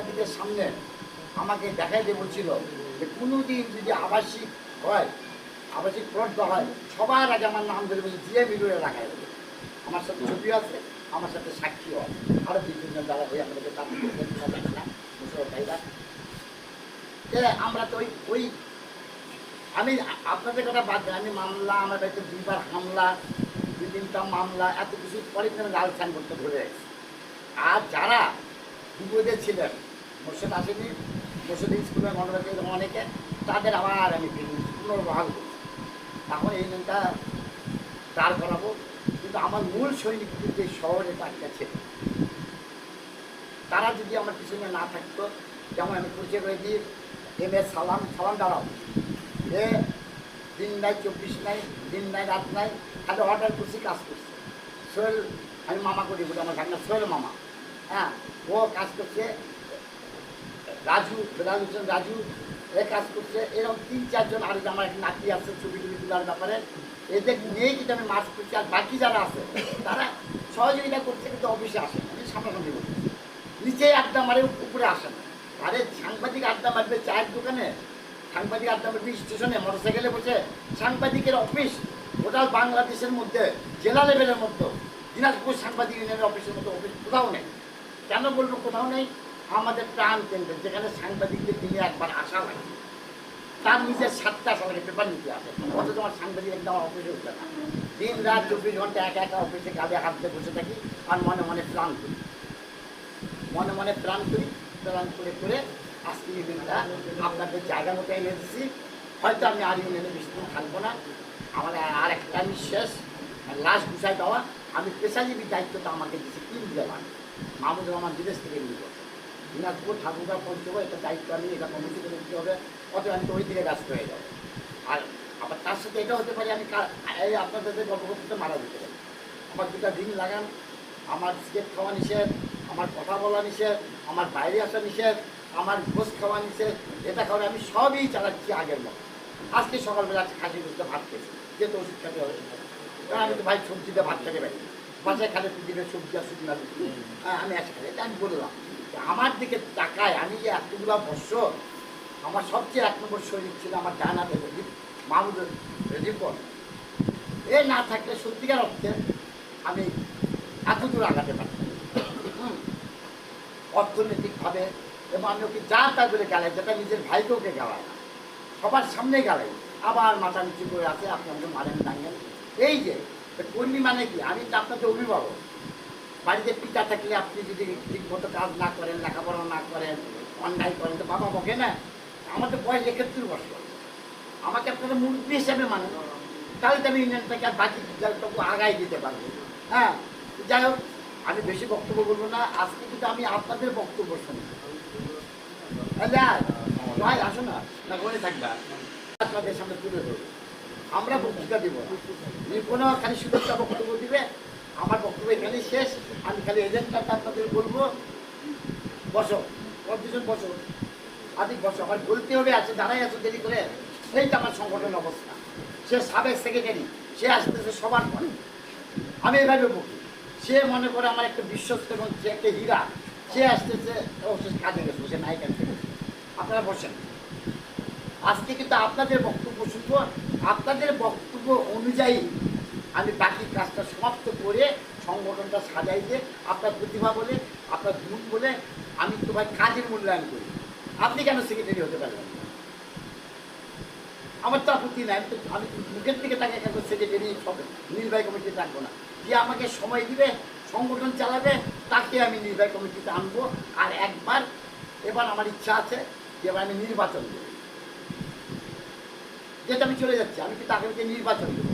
সাংবাদিকের সামনে আমাকে দেখাই দিয়ে বলছিল যে কোনো দিন যদি আবাসিক হয়, আবাসিক প্লট হয় সবার আগে আমার নাম ধরে বলছে জিএ মিডুরে রাখা যাবে আমার সাথে ছবি আছে, আমার সাথে সাক্ষীও আছে। আরও দুই তিনজন যারা ওই আমাদেরকে তার ভাইরা। আমরা তো ওই ওই, আমি, আপনাদের কথা বাদ দেন, আমি মামলা, আমার বাড়িতে দুইবার হামলা, দুই তিনটা মামলা, এত কিছু পরে কিন্তু লাল করতে গেছে আর যারা বিপদে ছিলেন মোর্শেদ আসেনি। মোর্শেদ স্কুলের মনোরঞ্জন অনেকে, তাদের আবার আমি পুনর্বহাল করছি। তখন এই নিনটা দাঁড় করাবো। কিন্তু আমার মূল সৈনিক কিন্তু শহরে বাড়িটা ছিল। তারা যদি আমার পিছনে না থাকতো, যেমন আমি পরিচয় করে দিই, এম এস সালাম সালাম দাঁড়াও। এ দিন নাই, চব্বিশ নাই, দিন নাই, রাত নাই, খালি অর্ডার করছি, কাজ করছে। সোহেল, আমি মামা করি বলি আমার ভাগনা সোহেল মামা। হ্যাঁ ও কাজ করছে রাজু হোসেন রাজু, এ কাজ করছে। এরকম তিন, চারজন আর আমার এক নাতি আছে, ছবি টবি তোলার ব্যাপারে। এদের নিয়েই কিন্তু আমি মাছ করছি, আর বাকি যারা আছে, তারা সহযোগিতা করছে, কিন্তু অফিসে আসে আমি সামনাসামনি বলছি। নিচে আড্ডা মারে, উপরে আসে না। আরে সাংবাদিক আড্ডা মারবে চায়ের দোকানে, সাংবাদিক আড্ডা মারবে স্টেশনে, মোটরসাইকেলে বসে। সাংবাদিকের অফিস টোটাল বাংলাদেশের মধ্যে, জেলা লেভেলের মধ্যে। দিনাজপুর সাংবাদিক ইউনিয়নের অফিসের মতো অফিস কোথাও নেই। কেন বলব কোথাও নেই? আমাদের প্রাণ কেন্দ্র, যেখানে সাংবাদিকদের দিনে একবার আসা লাগে তার নিজের সাতটা আসা পেপার নিতে আসে। অথচ আমার সাংবাদিক একদম অফিসে উঠবে না। দিন রাত চব্বিশ ঘণ্টা একা একা অফিসে কাঁধে হাত বসে থাকি আর মনে মনে প্রাণ করি। মনে মনে প্রাণ করি, প্রাণ করে করে আজকে এই দিনটা আপনাদের জায়গা মতো এনে দিচ্ছি হয়তো আমি আর ইউনিয়নে বেশি দিন থাকব না। আমার আর একটা আমি শেষ লাস্ট গুছাই দেওয়া। আমি পেশাজীবী দায়িত্বটা আমাকে দিচ্ছি তিন দেওয়া মাহমুদ রহমান বিদেশ থেকে নিয়ে দিনাজপুর ঠাকুরগা পৌঁছবো এটা দায়িত্ব আমি এটা কমিটি করে দিতে হবে। অথবা আমি তো ওই দিকে ব্যস্ত হয়ে যাব। আর আবার তার সাথে এটা হতে পারে আমি এই আপনাদের গল্প করতে মারা যেতে পারি। আমার দুটা দিন লাগান আমার স্কেপ খাওয়া নিষেধ আমার কথা বলা নিষেধ আমার বাইরে আসা নিষেধ আমার ঘোষ খাওয়া নিষেধ এটা খাওয়া আমি সবই চালাচ্ছি আগের মতো। আজকে সকালবেলা আজকে খাসি বুঝতে ভাত খেয়েছি যেহেতু ওষুধ খেতে হবে। কারণ আমি তো ভাই সবজিতে ভাত খেতে পারি। বাসায় খালে দিকে সবজি আর শুকনা। হ্যাঁ, আমি একসাথে এটা আমি বললাম। আমার দিকে তাকায়, আমি যে এতগুলো বছর আমার সবচেয়ে এক নম্বর শরীর ছিল আমার ডানা রেজিপ মাহমুদ এ না থাকলে সত্যিকার অর্থে আমি এত দূর আগাতে পারতাম অর্থনৈতিকভাবে এবং আমি ওকে যা তা বলে গেলাই, যেটা নিজের ভাইকে ওকে গেলায় না, সবার সামনে গেলাই। আবার মাথা নিচু করে আছে, আপনি আমাকে মারেন দাঙ্গেন এই যে কর্মী মানে কি আমি তো আপনাদের অভিভাবক বাড়িতে পিতা থাকলে আপনি যদি ঠিক মতো কাজ না করেন লেখাপড়া না করেন অন্যায় করেন তো বাবা বকে না? আমাদের বয়স একাত্তর বছর। আমাকে আপনারা মুরব্বী হিসাবে মানেন। তাহলে তো আমি ইউনিয়নটাকে আর বাকি তবু আগায় দিতে পারব। হ্যাঁ যাই হোক আমি বেশি বক্তব্য বলব না। আজকে কিন্তু আমি আপনাদের বক্তব্য শুনি। আচ্ছা, ভাই আসো না। না থাকবা। আপনাদের সামনে তুলে ধরবো। আমরা বক্তৃতা দিব কোনো খালি শুভেচ্ছা বক্তব্য দিবে। আমার বক্তব্য এখানে শেষ। আমি খালি এজেন্টটা আপনাদের বলব, বসো। দুজন বসো। আদি বসো। আমার বলতে হবে আছে দাঁড়াই আছো দেরি করে। সেইটা আমার সংগঠন অবস্থা। সে সাবেক সেক্রেটারি সে আসতেছে সবার পরে। আমি এভাবে বলি, সে মনে করে আমার একটা বিশ্বস্ত এবং সে একটা হীরা। সে আসতেছে সে কাজে গেছে, সে কাজে গেছে। আপনারা বসেন। আজকে কিন্তু আপনাদের বক্তব্য শুনব। আপনাদের বক্তব্য অনুযায়ী আমি বাকি কাজটা সমাপ্ত করে সংগঠনটা সাজাই দিয়ে আপনার প্রতিভা বলে, আপনার গুণ বলে আমি তোমার কাজের মূল্যায়ন করি। আপনি কেন সেক্রেটারি হতে পারবেন আমার তো আপত্তি নাই তো আমি মুখের থেকে তাকে কেন সেক্রেটারি হবে? নির্বাহী কমিটি রাখব না। যে আমাকে সময় দিবে, সংগঠন চালাবে, তাকে আমি নির্বাহী কমিটিতে আনব। আর একবার, এবার আমার ইচ্ছা আছে যে এবার আমি নির্বাচন দেবো যেটা আমি চলে যাচ্ছি, আমি কিন্তু আগামীতে নির্বাচন দেবো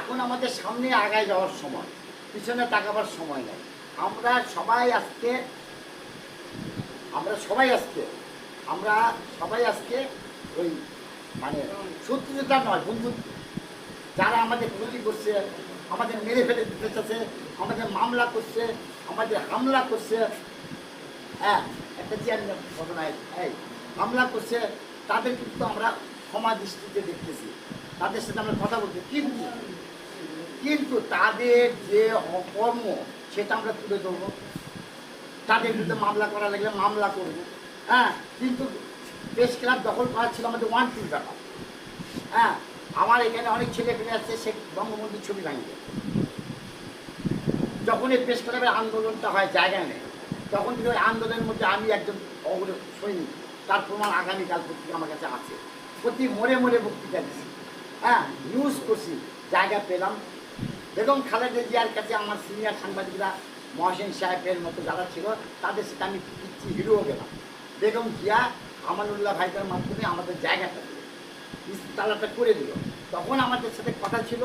এখন আমাদের সামনে আগায় যাওয়ার সময়, পিছনে তাকাবার সময় নেই। আমরা সবাই আজকে, আমরা সবাই আজকে, আমরা সবাই আজকে ওই মানে শত্রুতা নয়, বন্ধু। যারা আমাদের ক্ষতি করছে, আমাদের মেরে ফেলে দিতে চাচ্ছে আমাদের মামলা করছে, আমাদের হামলা করছে হ্যাঁ একটা চেয়ারম্যান ঘটনায় হামলা করছে, তাদের কিন্তু আমরা ক্ষমা দৃষ্টিতে দেখতেছি। তাদের সাথে আমরা কথা বলছি। কিন্তু কিন্তু তাদের যে অকর্ম, সেটা আমরা তুলে ধরবো। তাদের বিরুদ্ধে মামলা করা লাগলে মামলা করব। হ্যাঁ কিন্তু প্রেস ক্লাব দখল করা ছিল আমাদের ওয়ান টুর ব্যাপার। হ্যাঁ আমার এখানে অনেক ছেলে পেলে আসছে সে বঙ্গবন্ধুর ছবি ভাঙিয়ে যখন এই প্রেস ক্লাবের আন্দোলনটা হয় জায়গায় নেই, তখন থেকে ওই আন্দোলনের মধ্যে আমি একজন অগ্র সৈনিক। তার প্রমাণ আগামীকাল পত্রিকা আমার কাছে আছে। প্রতি মোড়ে মোড়ে বক্তৃতা দিচ্ছি। হ্যাঁ নিউজ করছি। জায়গা পেলাম। বেগম খালেদা জিয়ার কাছে আমার সিনিয়র সাংবাদিকরা, মহসেন সাহেবের মতো যারা ছিল, তাদের সাথে আমি পিচ্ছি হিরোও গেলাম। বেগম জিয়া, আমানুল্লাহ ভাইদের মাধ্যমে আমাদের জায়গাটা দিল। তালাটা করে দিল। তখন আমাদের সাথে কথা ছিল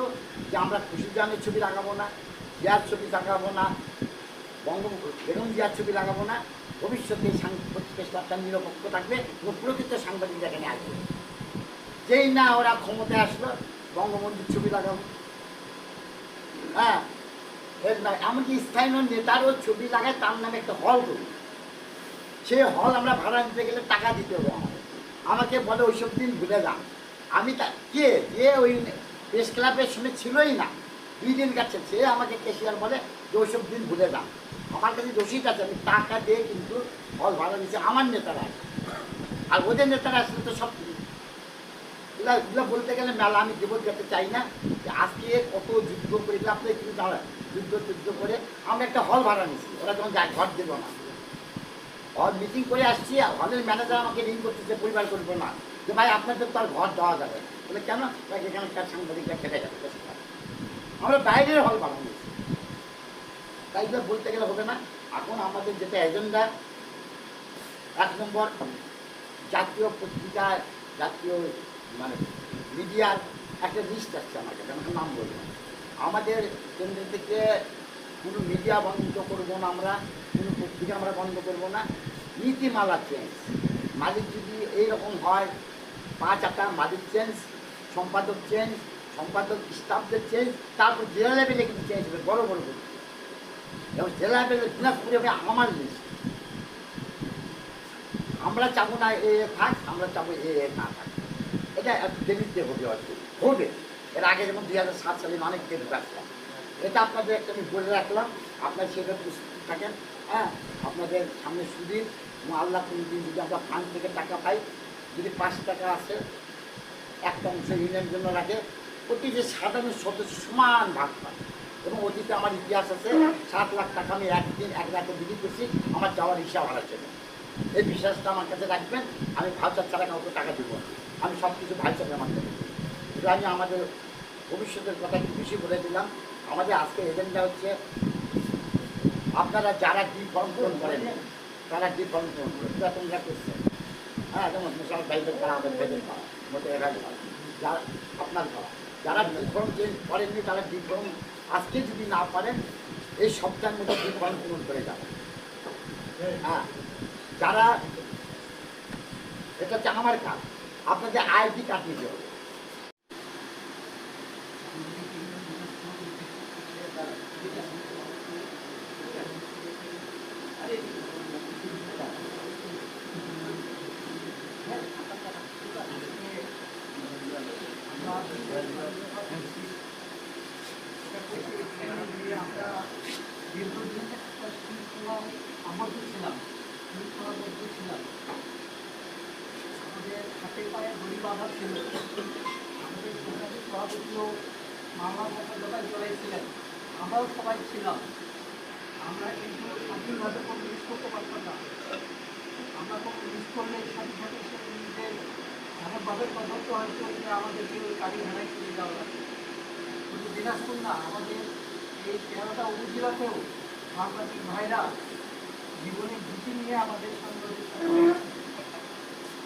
যে আমরা খুশিজানের ছবি লাগাবো না, জিয়ার ছবি লাগাবো না বঙ্গবন্ধু বেগম জিয়ার ছবি লাগাবো না। ভবিষ্যতে এই সাংবাদিকটা নিরপেক্ষ থাকবে এবং প্রকৃত সাংবাদিক এখানে আসবে। যেই না ওরা ক্ষমতায় আসলো, বঙ্গবন্ধুর ছবি লাগাবো হ্যাঁ এর এমনকি স্থানীয় নেতারও ছবি লাগায়, তার নামে একটা হল করি। সে হল আমরা ভাড়া নিতে গেলে টাকা দিতে হবে আমাকে। আমাকে বলে, ওইসব দিন ভুলে যান আমি তা কে? যে ওই প্রেস ক্লাবের সঙ্গে ছিলই না। দুই দিন গেছে, সে আমাকে কেশিয়ার বলে যে, ওইসব দিন ভুলে যান আমার কাছে রসিদ আছে, আমি টাকা দিয়ে কিন্তু হল ভাড়া নিচ্ছে আমার নেতারা। আর ওদের নেতারা আসলে তো সব এগুলা বলতে গেলে মেলা আমি দেবো যেতে চাই না। যে আজকে কত যুদ্ধ করে আপনি কিন্তু জানেন যুদ্ধ যুদ্ধ করে আমরা একটা হল ভাড়া নিচ্ছি। ওরা যখন যায়, ঘর দেবো না। হল মিটিং করে আসছি হলের ম্যানেজার আমাকে রিং করতেছে পরিবার করব না। যে ভাই, আপনাদের তো আর ঘর দেওয়া যাবে। বলে, কেন? এখানে এখানকার সাংবাদিকরা খেটে যাবে আমরা বাইরের হল ভাড়া নিচ্ছি। তাই বলতে গেলে হবে না। এখন আমাদের যেটা এজেন্ডা এক নম্বর জাতীয় পত্রিকা জাতীয় মানে মিডিয়ার একটা লিস্ট আসছে আমার কাছে আমাকে নাম বলব আমাদের কেন্দ্র থেকে কোনো মিডিয়া বন্ধ করব না আমরা, কোনো পত্রিকা আমরা বন্ধ করব না। নীতিমালা চেঞ্জ মালিক যদি এইরকম হয়, পাঁচ আটটা মালিক চেঞ্জ সম্পাদক চেঞ্জ সম্পাদক স্টাফদের চেঞ্জ তারপর জেলা লেভেলে কিন্তু চেঞ্জ হবে, বড় বড় করে এবং জেলা লেভেলে দিনাজপুরে হবে আমার লিস্ট আমরা চাবো না এ থাক আমরা চাবো এ না থাক এটা দেরিতে হবে হয়তো হবে এর আগে যেমন দুই হাজার সাত সালে অনেক দেরি রাখলাম এটা আপনাদের একটা আমি বলে রাখলাম। আপনার সেটা প্রস্তুত থাকেন। হ্যাঁ আপনাদের সামনে সুদিন এবং আল্লাহ দিন যদি আমরা ফান্ড থেকে টাকা পাই, যদি পাঁচ টাকা আসে একটা অংশ ইউনিয়নের জন্য রাখে প্রতি যে সাধারণ সদস্য সমান ভাগ পায়। এবং অতীতে আমার ইতিহাস আছে, সাত লাখ টাকা আমি একদিন এক রাতে বিক্রি করছি, আমার যাওয়ার হিসাব হারার জন্য এই বিশ্বাসটা আমার কাছে রাখবেন, আমি ভাউচার ছাড়া কাউকে টাকা দিব না। আমি সব কিছু মাধ্যমে দেবো। এটা আমি আমাদের ভবিষ্যতের কথা একটু বেশি বলে দিলাম। আমাদের আজকে এজেন্ডা হচ্ছে, আপনারা যারা ডি ফর্ম পূরণ করেন, তারা ডি ফর্ম পূরণ করেন। এটা তোমরা করছে। হ্যাঁ যেমন মুসাল ভাইদের করা আমাদের ভাইদের করা মতো এরা যারা আপনার করা যারা ডি ফর্ম চেঞ্জ করেননি, তারা ডি ফর্ম আজকে যদি না পারেন, এই সপ্তাহের মধ্যে ডি ফর্ম পূরণ করে যাবেন হ্যাঁ যারা, এটা হচ্ছে আমার কাজ। আপনাদের আইডি কার্ড নিতে হবে একটা ছিলাম ছিলাম। আমাদের হাতে পায়ে দড়ি বাঁধা ছিল। আমাদের সাংবাদিক সভাপতিও মামলা মোকাবিলায় চলাইছিলেন আমরাও সবাই ছিলাম। আমরা কিন্তু স্বাধীনভাবে কোনো মিস করতে পারতাম না। আমরা কোনো মিস করলে সাথে সে নিজের স্বাধীনভাবে পদ্ধতি হয়তো এটা আমাদেরকে ওই কাজে ভেড়ায় চলে যাওয়া লাগে। শুধু দিনাজপুর না, আমাদের এই তেরোটা উপজেলাতেও সাংবাদিক ভাইরা জীবনের ঝুঁকি নিয়ে আমাদের সাংবাদিক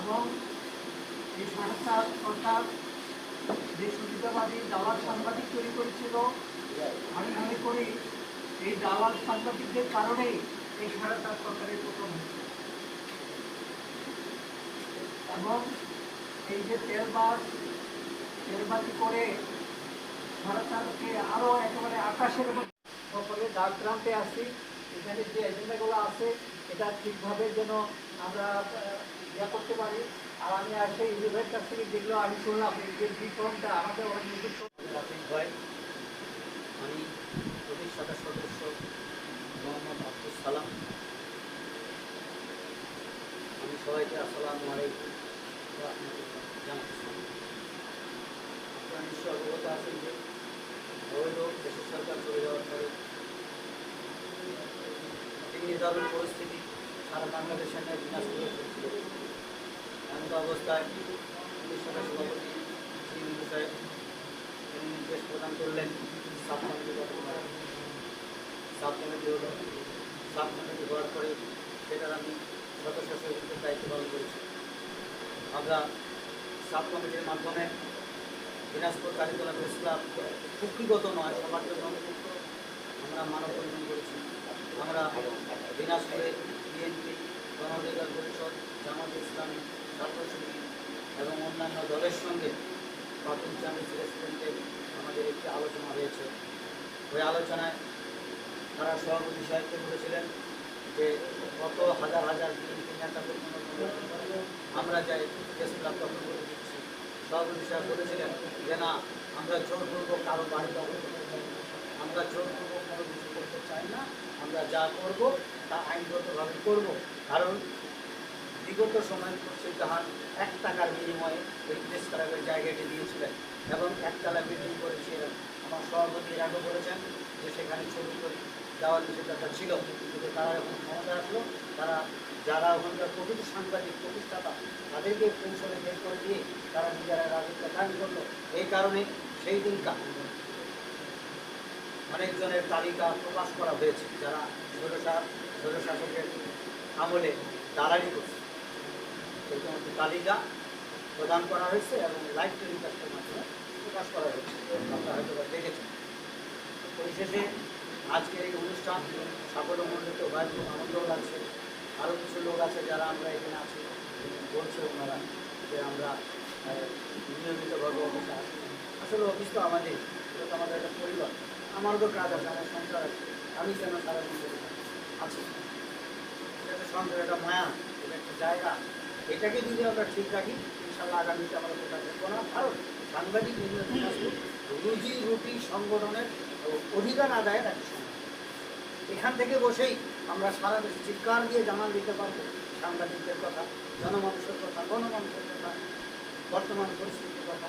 এবং এই সরকার সরকার যে সুবিধাবাদী দালাল সাংবাদিক তৈরি করেছিল, আমি মনে করি এই দালাল সাংবাদিকদের কারণেই এই সাড়ে চার সরকারের প্রথম হচ্ছে এবং এই যে তেল বাস তেলবাতি করে সরকারকে আরও একেবারে আকাশের সকলে ডাক গ্রামে আসি, এখানে যে এজেন্ডাগুলো আছে, এটা ঠিকভাবে যেন আমরা ইয়া করতে পারি। আর আমি আসে ইউনিভার্স কাছ থেকে যেগুলো আমি শুনলাম যে বিক্রমটা আমাদের অনেক নতুন রাফিক ভাই, আমি প্রতিষ্ঠাতা সদস্য মোহাম্মদ আব্দুল সালাম। আমি সবাইকে আসসালামু আলাইকুম জানাচ্ছি। আপনারা নিশ্চয় অবগত আছেন যে দেশের সরকার চলে যাওয়ার পরে নির্ধারণ পরিস্থিতি সারা ফেলছিল এমন অবস্থায় প্রতিষ্ঠাতা সভাপতি সাহেব তিনি নির্দেশ প্রদান করলেন সাব কমিটি গঠন করার সাব সাব কমিটি হওয়ার পরে সেটার আমি সদস্য দায়িত্ব পালন করেছি। আমরা সাব কমিটির মাধ্যমে দিনাজপুর কারিগর প্রেস ক্লাব নয়, সবার জন্য আমরা মানব করেছি। আমরা দিনাজপুরে বিএনপি গণ পরিষদ জামাত ইসলামী ছাত্র শিবির এবং অন্যান্য দলের সঙ্গে পাতুল চান্দিস রেস্টুরেন্টে আমাদের একটি আলোচনা হয়েছে ওই আলোচনায় তারা সভাপতি সাহেবকে বলেছিলেন যে কত হাজার হাজার বিএনপি নেতা আমরা যাই প্রেস দখল করে দিচ্ছি সভাপতি সাহেব বলেছিলেন যে না আমরা জোরপূর্বক কারও বাড়ি দখল করতে চাই। আমরা কোনো কিছু করতে চাই না আমরা যা করব তা আইনগতভাবে করব। কারণ বিগত সময় খুরশিদ জাহান এক টাকার বিনিময়ে এই প্রেস ক্লাবের জায়গাটি দিয়েছিলেন এবং একতলা বিল্ডিং করেছিলেন আমার সভাপতি এর আগে বলেছেন যে সেখানে ছবি করে দেওয়ার নিষেধাজ্ঞা ছিল, কিন্তু তারা যখন ক্ষমতা আসলো। তারা যারা ওখানকার প্রকৃত সাংবাদিক, প্রতিষ্ঠাতা, তাদেরকে কৌশলে বের করে দিয়ে তারা নিজেরা রাজত্ব কায়েম করল। এই কারণে সেই দিনটা অনেকজনের তালিকা প্রকাশ করা হয়েছে। যারা স্বৈরশা স্বৈরশাসকের আমলে দালালি করছে। সমস্ত তালিকা প্রদান করা হয়েছে এবং লাইভ টেলিকাস্টের মাধ্যমে প্রকাশ করা হয়েছে। আপনারা হয়তো দেখেছেন। পরিশেষে আজকের এই অনুষ্ঠান সাফল্যমণ্ডিত খুব আনন্দ লাগছে আরও কিছু লোক আছে যারা আমরা এখানে আছি। বলছে ওনারা যে আমরা নিয়মিতভাবে অফিসে আসি আসলে অফিস তো আমাদের আমাদের একটা পরিবার। আমারও কাজ আছে, আমার সংসার আছে। আমি কেন সারাদিন বসে থাকি? আছি এটা মায়া এটা একটা জায়গা। এটাকে যদি আমরা ঠিক রাখি ইনশাল্লাহ আগামীতে আমরা দেখব না? কারণ সাংবাদিক রুজি রুটি সংগঠনের অধিকার আদায়ের একটা এখান থেকে বসেই আমরা সারা দেশে চিৎকার দিয়ে জানান দিতে পারব। সাংবাদিকদের কথা জনমানুষের কথা গণমানুষের কথা বর্তমান পরিস্থিতির কথা।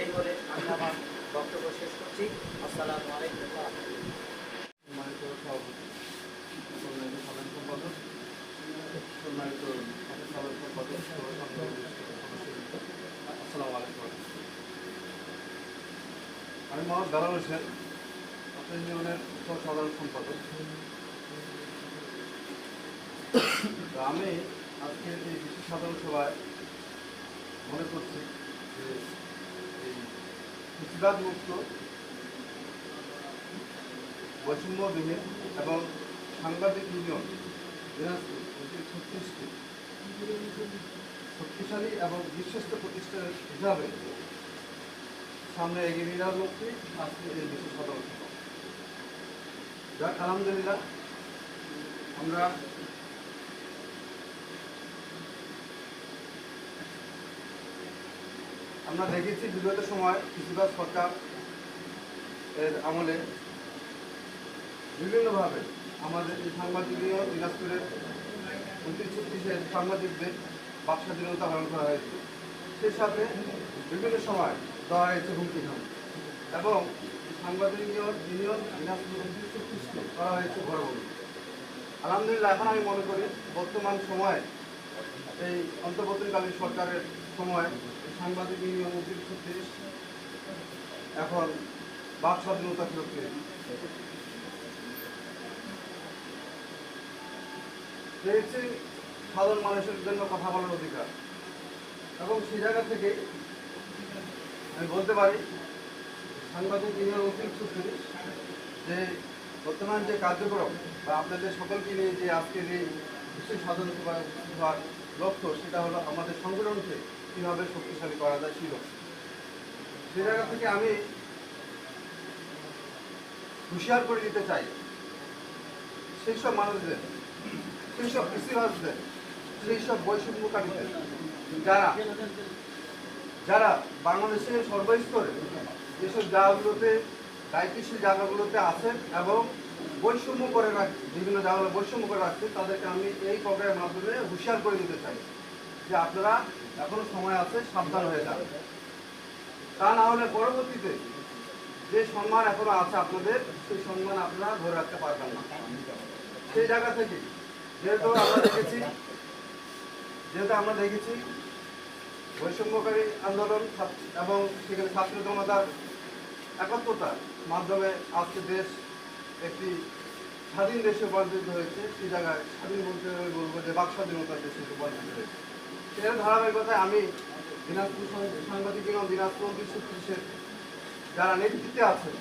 এই বলে আমি আমার বক্তব্য শেষ করছি। আসসালামু আলাইকুম ওয়া রাহমাতুল্লাহ। সম্মানিত সভাপতি সম্মানিত সাধারণ সম্পাদক সম্মানিত আসসালামু আলাইকুম আমি মোহাম্মদ বেলাল হোসেন আপনার ইউনিয়নের সাধারণ সম্পাদক আমি আজকে এই বিশেষ সাধারণ সভায় মনে করছি যে এই মুক্ত বৈষম্যবিহীন এবং সাংবাদিক ইউনিয়ন দিনাজপুর এটি ছত্রিশটি শক্তিশালী এবং বিশ্বস্ত প্রতিষ্ঠান হিসাবে সামনে এগিয়ে নিয়ে যাওয়ার লক্ষ্যে আজকে এই বিশেষ সদস্য যাক, আলহামদুলিল্লাহ, আমরা আমরা দেখেছি বিগত সময় কৃষিবাদ সরকার এর আমলে বিভিন্নভাবে আমাদের এই সাংবাদিকীয় দিনাজপুরের উনত্রিশ ছত্রিশের সাংবাদিকদের বাক স্বাধীনতা হরণ করা হয়েছে। সেই সাথে বিভিন্ন সময় দেওয়া হয়েছে হুমকি ধাম। এবং সাংবাদিকীয় ইউনিয়ন দিনাজপুর উনত্রিশ ছত্রিশকে করা হয়েছে ঘরবন্দি আলহামদুলিল্লাহ, এখন আমি মনে করি বর্তমান সময়ে এই অন্তর্বর্তীকালীন সরকারের সময় সাংবাদিক ইউনিয়ন উনত্রিশ ছত্রিশ এখন বাক স্বাধীনতা ফেরত পেয়েছে সাধারণ মানুষের জন্য কথা বলার অধিকার। এবং সেই জায়গা থেকে আমি বলতে পারি, সাংবাদিক ইউনিয়ন অতিরিক্ত সূত্রে যে বর্তমান যে কার্যক্রম বা আপনাদের সকলকে নিয়ে যে আজকের এই সাধন সভা সভার লক্ষ্য, সেটা হলো আমাদের সংগঠনকে কীভাবে শক্তিশালী করা যায় ছিল। সে জায়গা থেকে আমি হুঁশিয়ার করে দিতে চাই, সেই সব মানুষদের সেই সব কৃষিবাসদের সেই বৈষম্যকারীদের যারা যারা বাংলাদেশের সর্বস্তরে যেসব জায়গাগুলোতে, দায়িত্বশীল জায়গাগুলোতে আছেন এবং বৈষম্য করে রাখ, বিভিন্ন জায়গাগুলো বৈষম্য করে রাখছে, তাদেরকে আমি এই প্রোগ্রামের মাধ্যমে হুঁশিয়ার করে দিতে চাই যে আপনারা এখনও সময় আছে, সাবধান হয়ে যান। তা না হলে পরবর্তীতে যে সম্মান এখনও আছে আপনাদের, সেই সম্মান আপনারা ধরে রাখতে পারবেন না। সেই জায়গা থেকে যেহেতু আমরা দেখেছি, যেহেতু আমরা দেখেছি, বৈষম্যকারী আন্দোলন এবং সেখানে ছাত্র জনতার একত্রতার মাধ্যমে আজকে দেশ একটি স্বাধীন দেশে রূপান্তরিত হয়েছে। সেই জায়গায় স্বাধীন বলতে আমি বলব যে বাক স্বাধীনতার দেশে রূপান্তরিত হয়েছে। সেটার ধারাবাহিকতায় আমি দিনাজপুর সাংবাদিক এবং দিনাজপুর ছত্রিশের যারা নেতৃত্বে আছেন,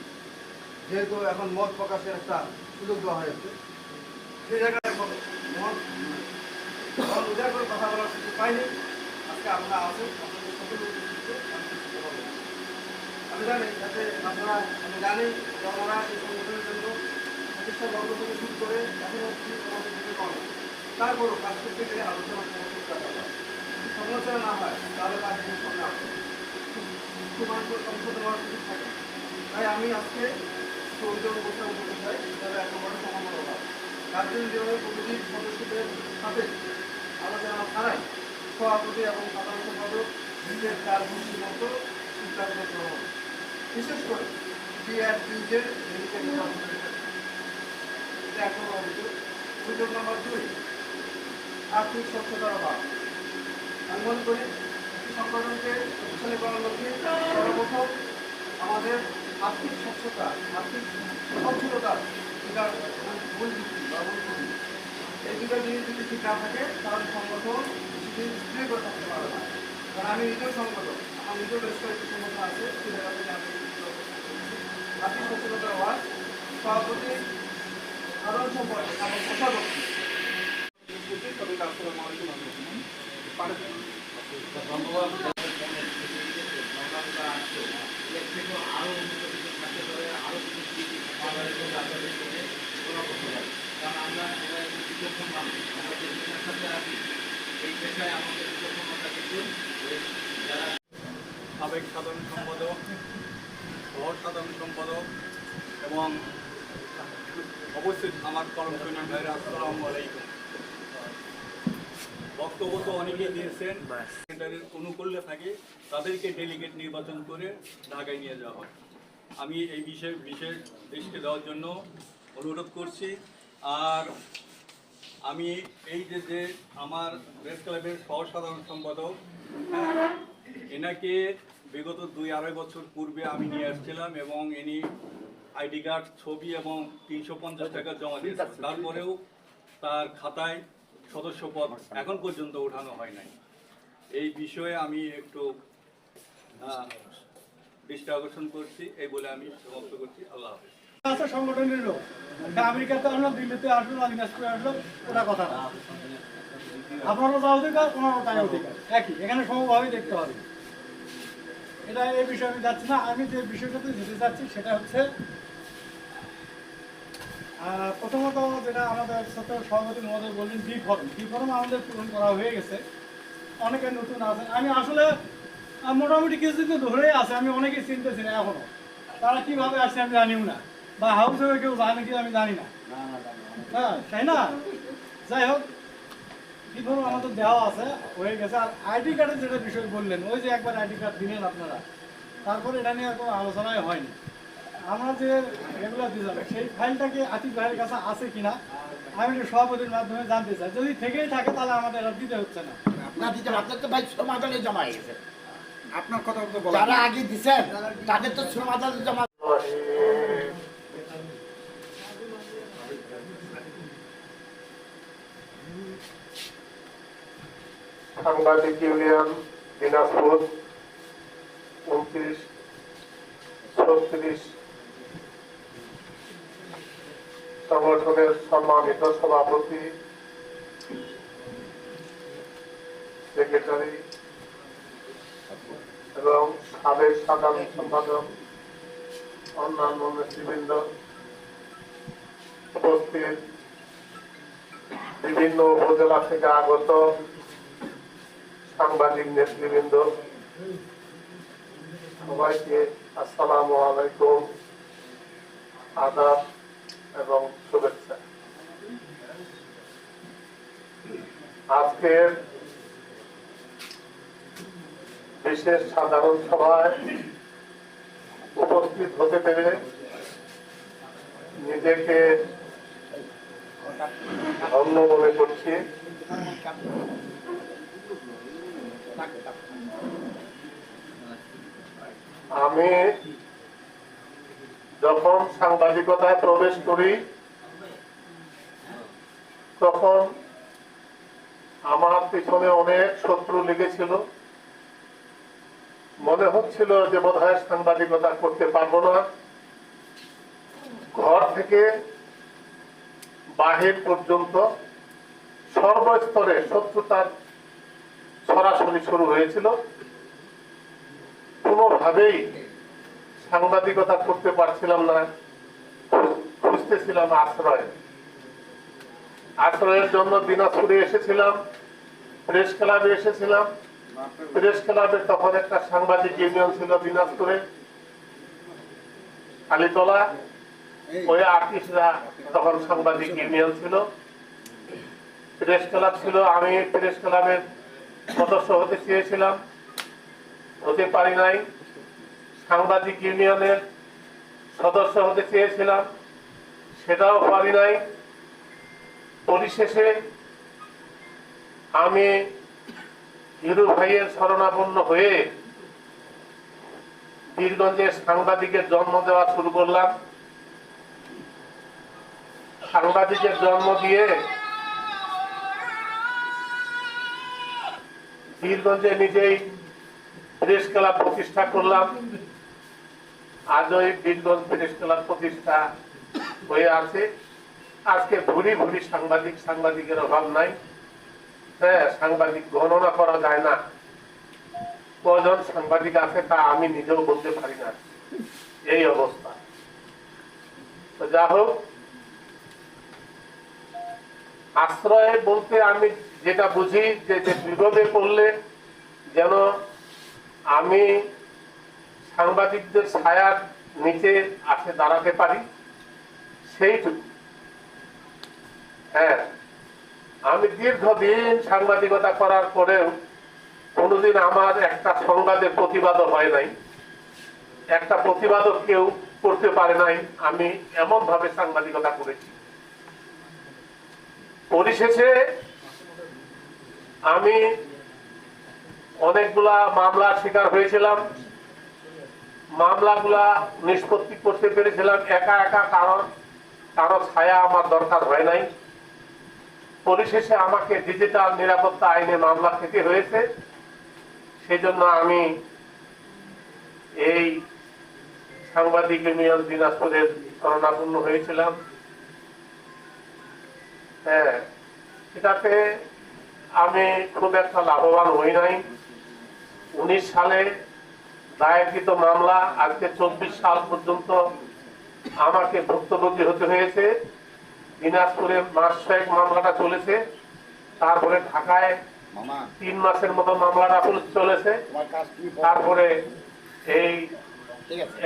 যেহেতু এখন মত প্রকাশের একটা সুযোগ দেওয়া হয়েছে কথা বলার সুযোগ পাইনি। আজকে আমরা সকলের আমি জানি যাতে আপনারা, আমি জানি যে ওনারা এই সংগঠনের শুরু করে এখন অব্দি আমাদের দিকে করেন। তারপরও কাজ করতে গেলে আলোচনা সমালোচনা হয়। না হয়, তাহলে কাজ কোনো সামনে আসবে তাই আমি আজকে একটু অভিযোগ উপস্থাপন করতে চাই যারা একেবারে সমাধান কার্জন যেভাবে প্রতিটি সদস্যদের সাথে আলোচনা ছাড়াই সভাপতি এবং সাধারণ সম্পাদক নিজের কাজ মতো সিদ্ধান্ত গ্রহণ। বিশেষ করে বিআরপিজের এটা অভিযোগ নম্বর দুই, আর্থিক স্বচ্ছতার অভাব। আমি মনে করি সংগঠনকে শক্তিশালী করার লক্ষ্যে সর্বপ্রথম আমাদের আর্থিক স্বচ্ছতা, আর্থিক সচ্ছলতার যেটা মূল ভিত্তি বা মূল ভিত্তি। এই দুটো জিনিস যদি ঠিক না থাকে, তাহলে সংগঠন বেশিদিন স্থির করে থাকতে পারে না। কারণ আমি নিজেও সংগঠন আমার নিজেও বেশ কয়েকটি সংগঠন আছে, সেই জায়গা থেকে আমি আর্থিক সচ্ছলতার অভাব সভাপতি সাধারণ সম্পর্ক এবং কোষাধ্যক্ষ সবাইকে আসসালামু আলাইকুম সাবেক সাধারণ সম্পাদক সহ সাধারণ সম্পাদক এবং অবশ্যই আমার কর্ম সৈনিক ভাইরা আসসালামু আলাইকুম। বক্তব্য তো অনেকেই দিয়েছেন সেন্টারের অনুকূল্যে থাকে তাদেরকে ডেলিগেট নির্বাচন করে ঢাকায় নিয়ে যাওয়া হয়। আমি এই বিষয়ে বিশেষ দৃষ্টি দেওয়ার জন্য অনুরোধ করছি। আর আমি এই যে যে আমার প্রেস ক্লাবের সহ সাধারণ সম্পাদক, এনাকে বিগত দুই আড়াই বছর পূর্বে আমি নিয়ে আসছিলাম এবং ইনি আইডি কার্ড, ছবি এবং তিনশো পঞ্চাশ টাকা জমা দিয়েছেন। তারপরেও তার খাতায় সদস্য পদ এখন পর্যন্ত ওঠানো হয় নাই। এই বিষয়ে আমি একটু দৃষ্টি আকর্ষণ করছি, এই বলে আমি সমাপ্ত করছি। আল্লাহ হাফিজ। সংগঠনের লোক আমেরিকাতে আসলো, দিল্লিতে আসলো না দিনাজপুরে আসলো, ওটা কথা না। আপনারও যা অধিকার ওনারও তাই অধিকার। একই, এখানে সমভাবেই দেখতে হবে। এটা এই বিষয়ে আমি যাচ্ছি না। আমি যে বিষয়টাতে যেতে চাচ্ছি, সেটা হচ্ছে প্রথমত যেটা আমাদের ছোট সভাপতি মহোদয় বললেন বি ফর্ম। বি ফর্ম আমাদের পূরণ করা হয়ে গেছে। অনেকে নতুন আছে আমি আসলে মোটামুটি কিছুদিন তো ধরেই আছে আমি অনেকে চিনতেছি না এখনও। তারা কীভাবে আসছে আমি জানিও না। বা হাউসে কেউ জানে কি আমি জানি না। হ্যাঁ তাই না? যাই হোক কি ধরুন আমাদের দেওয়া আছে হয়ে গেছে। আর আইডি কার্ডের যেটা বিষয় বললেন ওই যে একবার আইডি কার্ড দিলেন আপনারা তারপরে এটা নিয়ে কোনো আলোচনাই হয়নি। আমরা যে রেগুলার দিলাম সেই ফাইলটাকে আতিক ভাইয়ের কাছে আছে কিনা আমি একটু সভাপতির মাধ্যমে জানতে চাই। যদি থেকেই থাকে তাহলে আমাদের দিতে হচ্ছে না। আপনার দিতে আপনার তো ভাই সমাধানে জমা হয়ে গেছে। আপনার কথা তো যারা আগে তাদের তো সমাধানে জমা সাংবাদিক ইউনিয়ন দিনাজপুর উনত্রিশ ছত্রিশ সংগঠনের সম্মানিত সভাপতি সেক্রেটারি এবং সাবেক সাধারণ সম্পাদক, অন্যান্য নেতৃবৃন্দ বিভিন্ন উপজেলা থেকে আগত সাংবাদিক নেতৃবৃন্দ, সবাইকে আসসালামু আলাইকুম, আদাব এবং শুভেচ্ছা। আজকের বিশেষ সাধারণ সভায় উপস্থিত হতে পেরে নিজেকে ধন্য মনে করছি। আমি যখন সাংবাদিকতায় প্রবেশ করি, তখন আমার পিছনে অনেক শত্রু লেগেছিল। মনে হচ্ছিল যে বোধহয় সাংবাদিকতা করতে পারব না। ঘর থেকে বাহির পর্যন্ত সর্বস্তরে শত্রুতার সরাসরি শুরু হয়েছিল। কোনোভাবেই সাংবাদিকতা করতে পারছিলাম না, খুঁজতেছিলাম আশ্রয়। আশ্রয়ের জন্য দিনাজপুরে এসেছিলাম, প্রেস ক্লাবে এসেছিলাম। প্রেস ক্লাবে তখন একটা সাংবাদিক ইউনিয়ন ছিল দিনাজপুরে আলিতলা ওই আর্টিস্টরা তখন সাংবাদিক ইউনিয়ন ছিল। প্রেস ক্লাব ছিল, আমি প্রেস ক্লাবের সদস্য হতে চেয়েছিলাম। হতে পারি নাই। সাংবাদিক ইউনিয়নের সদস্য হতে চেয়েছিলাম। সেটাও পারি নাই। পরিশেষে আমি হিরু ভাইয়ের শরণাপন্ন হয়ে বীরগঞ্জে সাংবাদিকের জন্ম দেওয়া শুরু করলাম। সাংবাদিকের জন্ম দিয়ে বীরগঞ্জে নিজেই প্রেস ক্লাব প্রতিষ্ঠা করলাম। আজ ওই বীরগঞ্জ প্রেস ক্লাব প্রতিষ্ঠা হয়ে আছে। আজকে ভুরি ভুরি সাংবাদিক, সাংবাদিকের অভাব নাই। হ্যাঁ সাংবাদিক গণনা করা যায় না। কজন সাংবাদিক আছে তা আমি নিজেও বলতে পারি না। এই অবস্থা। যা হোক বলতে আমি যেটা বুঝি যে যে বিপদে পড়লে যেন আমি সাংবাদিকদের ছায়ার নিচে আসে দাঁড়াতে পারি, সেইটুকু। হ্যাঁ। আমি দীর্ঘদিন সাংবাদিকতা করার পরেও কোনোদিন আমার একটা সংবাদের প্রতিবাদও হয় নাই। একটা প্রতিবাদও কেউ করতে পারে নাই। আমি এমন ভাবে সাংবাদিকতা করেছি। পরিশেষে আমি অনেকগুলা মামলার শিকার হয়েছিলাম। মামলাগুলা নিষ্পত্তি করতে পেরেছিলাম। একা একা কারণ কারও ছায়া আমার দরকার হয় নাই। পরিশেষে আমাকে ডিজিটাল নিরাপত্তা আইনে মামলা খেতে হয়েছে। সেজন্য আমি এই সাংবাদিক ইউনিয়ন দিনাজপুরের শরণাপন্ন হয়েছিলাম। হ্যাঁ এটাতে আমি খুব একটা লাভবান হই নাই। উনিশ সালে দায়েরকৃত মামলা, আজকে চব্বিশ সাল পর্যন্ত আমাকে ভুক্তভোগী হতে হয়েছে। দিনাজপুরে মাস ছয়েক মামলাটা চলেছে। তারপরে ঢাকায় তিন মাসের মতো মামলাটা চলেছে। তারপরে এই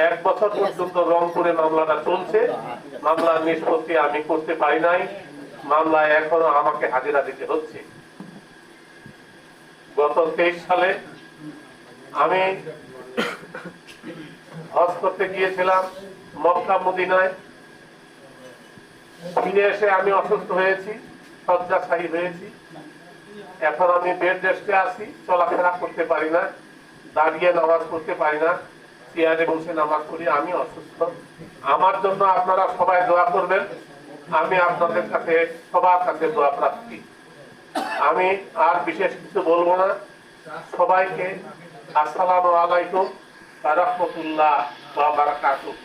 এক বছর পর্যন্ত রংপুরে মামলাটা চলছে। মামলার নিষ্পত্তি আমি করতে পারি নাই। মামলায় এখনও আমাকে হাজিরা দিতে হচ্ছে। গত তেইশ সালে আমি হজ করতে গিয়েছিলাম মক্কা মদিনায়। ফিরে এসে আমি অসুস্থ হয়েছি শয্যাশায়ী হয়েছি। এখন আমি বেড রেস্টে আছি, চলাফেরা করতে পারি না, দাঁড়িয়ে নামাজ পড়তে পারি না, চেয়ারে বসে নামাজ পড়ি, আমি অসুস্থ। আমার জন্য আপনারা সবাই দোয়া করবেন, আমি আপনাদের কাছে সবার কাছে দোয়া প্রার্থী। আমি আর বিশেষ কিছু বলব না। সবাইকে আসসালামু আলাইকুম রহমতুল্লাহ বারাকাতুহ।